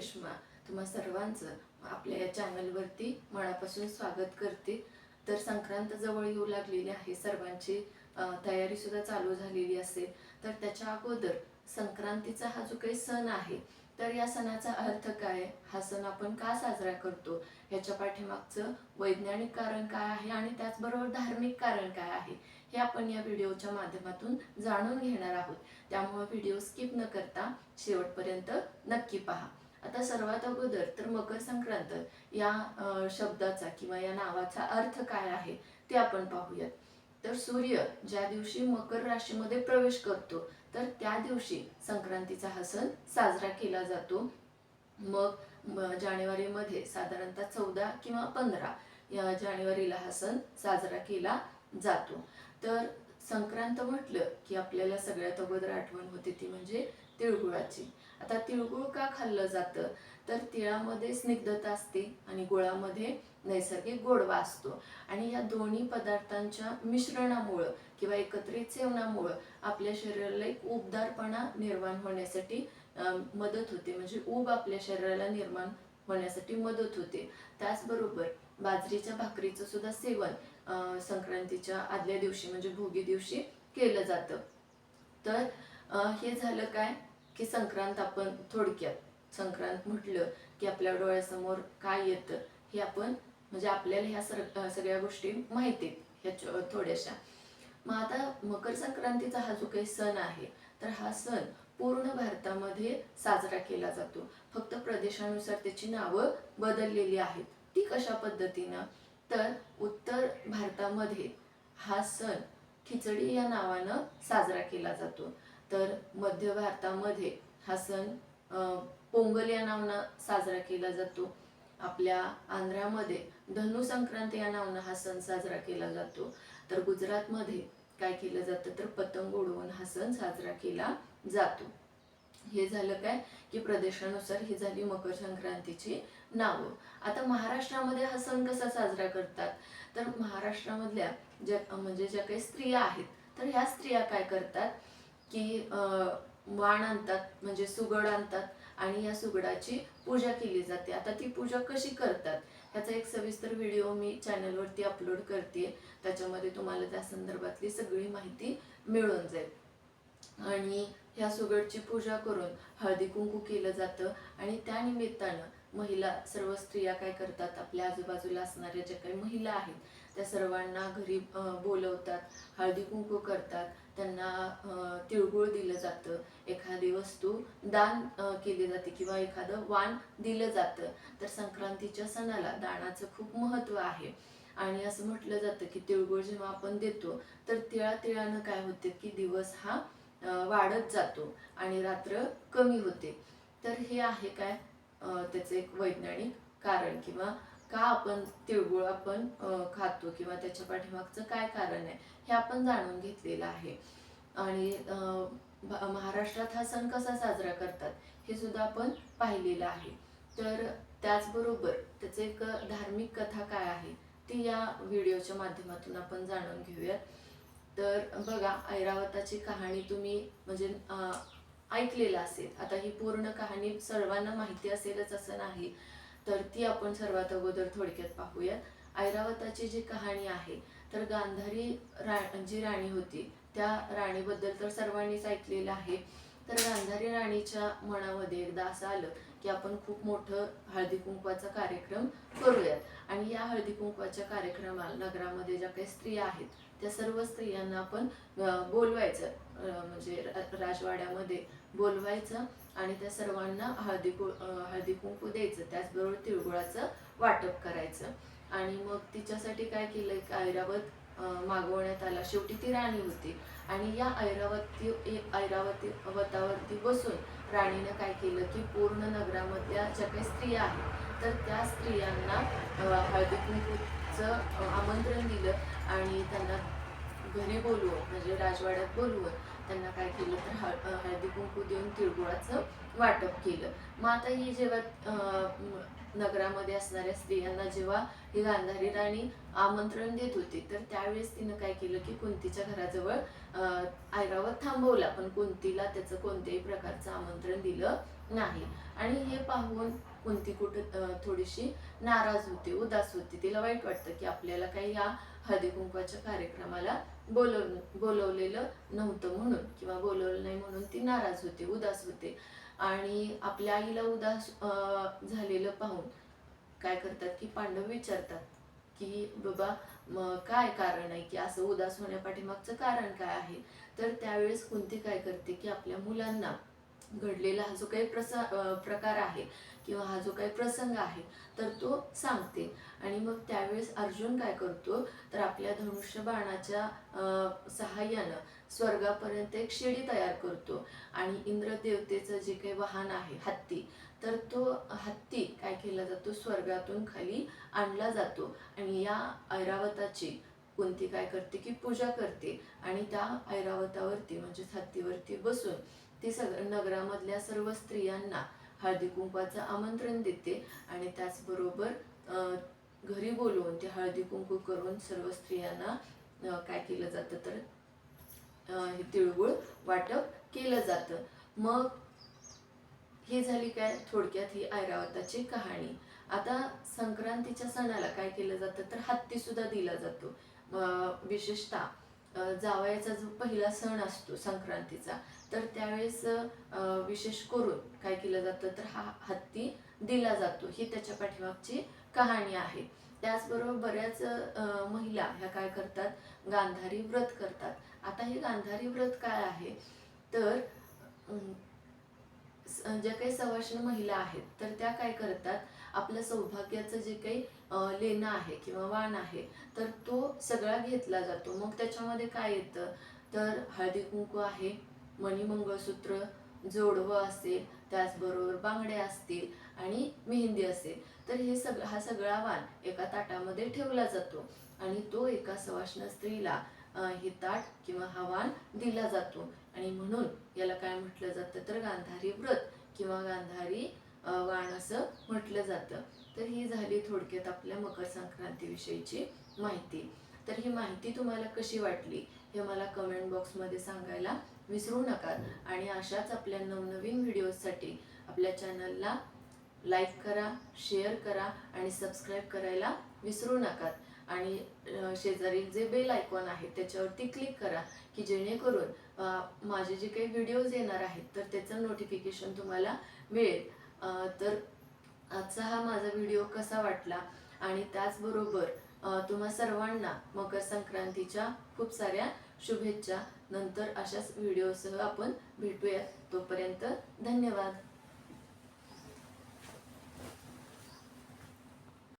रेश्मा तुम्हा सर्वांचं आपल्या या चॅनलवरती मनापासून स्वागत करते. तर संक्रांत जवळ येऊ लागलेली आहे सर्वांची तयारी सुद्धा चालू झालेली असेल. तर त्याच्या अगोदर संक्रांतीचा हा जो काही सण आहे तर या सणाचा अर्थ काय? हा सण आपण का साजरा करतो? याच्या पाठीमागचं वैज्ञानिक कारण काय आहे आणि त्याचबरोबर धार्मिक कारण काय आहे हे आपण या व्हिडिओच्या माध्यमातून जाणून घेणार आहोत. त्यामुळे व्हिडिओ स्किप न करता शेवटपर्यंत नक्की पहा. आता सर्वात अगोदर तर मकर संक्रांत या शब्दाचा किंवा या नावाचा अर्थ काय आहे ते आपण पाहूयात. तर सूर्य ज्या दिवशी मकर राशीमध्ये प्रवेश करतो तर त्या दिवशी संक्रांतीचा हा सण साजरा केला जातो. मग जानेवारीमध्ये साधारणतः चौदा किंवा पंधरा या जानेवारीला हा सण साजरा केला जातो. तर संक्रांत म्हटलं की आपल्याला सगळ्यात अगोदर आठवण होते ती म्हणजे तिळगुळाची. आता तिळगुळ का खाल्लं जातं? तर तिळामध्ये स्निग्धता असते आणि गुळामध्ये नैसर्गिक गोडवा असतो. आणि या दोन्ही पदार्थांच्या मिश्रणामुळं किंवा एकत्रित सेवनामुळं आपल्या शरीराला एक उबदारपणा निर्माण होण्यासाठी मदत होते. म्हणजे ऊब आपल्या शरीराला निर्माण होण्यासाठी मदत होते. त्याचबरोबर बाजरीच्या भाकरीचं सुद्धा सेवन संक्रांतीच्या आदल्या दिवशी म्हणजे भोगी दिवशी केलं जातं. तर हे झालं काय की संक्रांत आपण थोडक्यात संक्रांत म्हटलं की आपल्या डोळ्यासमोर काय येतं हे आपण म्हणजे आपल्याला ह्या सर सगळ्या गोष्टी माहिती आहेत ह्या थोड्याशा. मग आता मकर संक्रांतीचा हा जो काही सण आहे तर हा सण पूर्ण भारतामध्ये साजरा केला जातो. फक्त प्रदेशानुसार त्याची नावं बदललेली आहेत. ती कशा पद्धतीनं? तर उत्तर भारतामध्ये हा सण खिचडी या नावानं साजरा केला जातो. तर मध्य भारतामध्ये हा सण पोंगल या नावानं साजरा केला जातो. आपल्या आंध्रामध्ये धनु संक्रांत या नावानं हा सण साजरा केला जातो. तर गुजरातमध्ये काय केलं जातं? तर पतंग उडवून हा सण साजरा केला जातो. हे झालं काय? की प्रदेशानुसार ही झाली मकर संक्रांतीची नावं. आता महाराष्ट्रामध्ये हा सण कसा साजरा करतात? तर महाराष्ट्रामधल्या ज्या म्हणजे ज्या काही स्त्रिया आहेत तर ह्या स्त्रिया काय करतात? की अं, वाण आणतात म्हणजे सुगड आणतात आणि या सुगडाची पूजा केली जाते. आता ती पूजा कशी करतात? ह्याचा एक सविस्तर व्हिडिओ मी चॅनलवरती अपलोड करते. त्याच्यामध्ये तुम्हाला त्या संदर्भातली सगळी माहिती मिळून जाईल. आणि ह्या सुगडची पूजा करून हळदी कुंकू केलं जातं आणि त्या निमित्तानं महिला सर्व स्त्रिया काय करतात? आपल्या आजूबाजूला असणाऱ्या ज्या काही महिला आहेत त्या सर्वांना घरी बोलवतात हळदी कुंकू करतात. त्यांना तिळगुळ दिलं जातं. एखादी वस्तू दान केली जाते किंवा एखादं वाण दिलं जातं. तर संक्रांतीच्या सणाला दानाचं खूप महत्त्व आहे. आणि असं म्हटलं जातं की तिळगुळ जेव्हा आपण देतो तर तिळा तिळानं काय होते की दिवस हा वाढत जातो आणि रात्र कमी होते. तर हे आहे काय? त्याचं एक वैज्ञानिक कारण किंवा का आपण तिळगुळ आपण खातो किंवा त्याच्या पाठीमागचं काय कारण आहे हे आपण जाणून घेतलेलं आहे. आणि महाराष्ट्रात हा सण कसा साजरा करतात हे सुद्धा आपण पाहिलेलं आहे. तर त्याचबरोबर त्याचं एक धार्मिक कथा काय आहे ती या व्हिडिओच्या माध्यमातून आपण जाणून घेऊयात. तर बघा ऐरावताची कहाणी तुम्ही म्हणजे ऐकलेलं असेल. आता ही पूर्ण कहाणी सर्वांना माहिती असेलच असं नाही तर ती आपण सर्वात अगोदर थोडक्यात पाहूयात. ऐरावताची जी कहाणी आहे तर गांधारी रा जी राणी होती त्या राणीबद्दल तर सर्वांनीच ऐकलेलं आहे. तर गांधारी राणीच्या मनामध्ये एकदा असं आलं की आपण खूप मोठं हळदी कुंकवाचा कार्यक्रम करूयात. आणि या हळदी कुंकवाच्या कार्यक्रमाला नगरामध्ये ज्या काही स्त्रिया आहेत त्या सर्व स्त्रियांना आपण बोलवायचं. म्हणजे राजवाड्यामध्ये बोलवायचं आणि त्या सर्वांना हळदी कु हळदी कुंकू द्यायचं. त्याचबरोबर तिळगुळाचं वाटप करायचं. आणि मग तिच्यासाठी काय केलं एक ऐरावत मागवण्यात आला. शेवटी ती राणी होती. आणि या ऐरावती ऐरावती वतावरती बसून राणीनं काय केलं की पूर्ण नगरामधल्या ज्या काही स्त्रिया आहेत तर त्या स्त्रियांना हळदी कुंकूचं आमंत्रण दिलं आणि त्यांना घरी बोलवून म्हणजे राजवाड्यात बोलवून त्यांना काय केलं तर हळ हळदी कुंकू देऊन तिळगुळाचं वाटप केलं. मग आता ही जेव्हा नगरामध्ये असणाऱ्या स्त्रियांना जेव्हा ही गांधारी राणी आमंत्रण देत होती तर त्यावेळेस तिनं काय केलं की कुंतीच्या घराजवळ ऐरावत थांबवला. पण कुंतीला त्याचं कोणत्याही प्रकारचं आमंत्रण दिलं नाही. आणि हे पाहून कुंती कुठं थोडीशी नाराज होते उदास होते. तिला वाईट वाटतं की आपल्याला काही या हळदी कुंकवाच्या कार्यक्रमाला बोलव बोलवलेलं नव्हतं म्हणून किंवा बोलवलं नाही म्हणून ती नाराज होते उदास होते. आणि आपल्या आईला उदास अं, झालेलं पाहून काय करतात की पांडव विचारतात की बाबा मग काय कारण आहे की असं उदास होण्यापाठीमागचं कारण काय आहे? तर त्यावेळेस कुंती काय करते की आपल्या मुलांना घडलेला हा जो काही प्रसा प्रकार आहे किंवा हा जो काही प्रसंग आहे तर तो सांगते. आणि मग त्यावेळेस अर्जुन काय करतो तर आपल्या धनुष्य बाणाच्या सहाय्यानं स्वर्गापर्यंत एक शिडी तयार करतो. आणि इंद्रदेवतेचं जे काही वाहन आहे हत्ती तर तो हत्ती काय केला जातो स्वर्गातून खाली आणला जातो. आणि या ऐरावताची कोणती काय करते की पूजा करते. आणि त्या ऐरावतावरती म्हणजेच हत्तीवरती बसून ती सग नगरामधल्या सर्व स्त्रियांना हळदी कुंकवाचं आमंत्रण देते आणि त्याचबरोबर घरी बोलवून ते हळदी कुंकू करून सर्व स्त्रियांना काय केलं जातं तर हे तिळगुळ वाटप केलं जातं. मग ही झाली काय? थोडक्यात ही ऐरावताची कहाणी. आता संक्रांतीच्या सणाला काय केलं जातं तर हत्ती सुद्धा दिला जातो. अं, विशेषतः जावयाचा जो पहिला सण असतो संक्रांतीचा तर त्यावेळेस विशेष करून काय केलं जातं तर हा हत्ती दिला जातो. ही त्याच्या पाठीमागची कहाणी आहे. त्याचबरोबर बऱ्याच महिला ह्या काय करतात? गांधारी व्रत करतात. आता हे गांधारी व्रत काय आहे? तर ज्या काही सवाष्ण महिला आहेत तर त्या काय करतात? आपल्या सौभाग्याचं जे काही लेणं आहे किंवा वाण आहे तर तो सगळा घेतला जातो. मग त्याच्यामध्ये काय येतं? तर हळदी कुंकू आहे मणिमंगळसूत्र जोडवं असेल त्याचबरोबर बांगड्या असतील आणि मेहंदी असेल. तर हे सग हा सगळा वाण एका ताटामध्ये ठेवला जातो आणि तो एका सवाष्ण स्त्रीला हे ताट किंवा हा वाण दिला जातो. आणि म्हणून याला काय म्हटलं जातं तर गांधारी व्रत किंवा गांधारी वाण असं म्हटलं जातं. तर ही झाली थोडक्यात आपल्या मकर संक्रांतीविषयीची माहिती. तर ही माहिती तुम्हाला कशी वाटली हे मला कमेंट बॉक्समध्ये सांगायला विसरू नका. आणि अशाच आपल्या नवनवीन व्हिडिओजसाठी आपल्या चॅनलला लाईक करा शेअर करा आणि सबस्क्राईब करायला विसरू नका. आणि शेजारील जे बेल आयकॉन आहे त्याच्यावरती क्लिक करा की जेणेकरून माझे जे काही व्हिडिओज येणार आहेत तर त्याचं नोटिफिकेशन तुम्हाला मिळेल. तर आजचा हा माझा व्हिडिओ कसा वाटला? आणि त्याचबरोबर तुम्हा सर्वांना मकर संक्रांतीच्या खूप साऱ्या शुभेच्छा. नंतर अशाच व्हिडिओसह आपण भेटूयात तोपर्यंत धन्यवाद.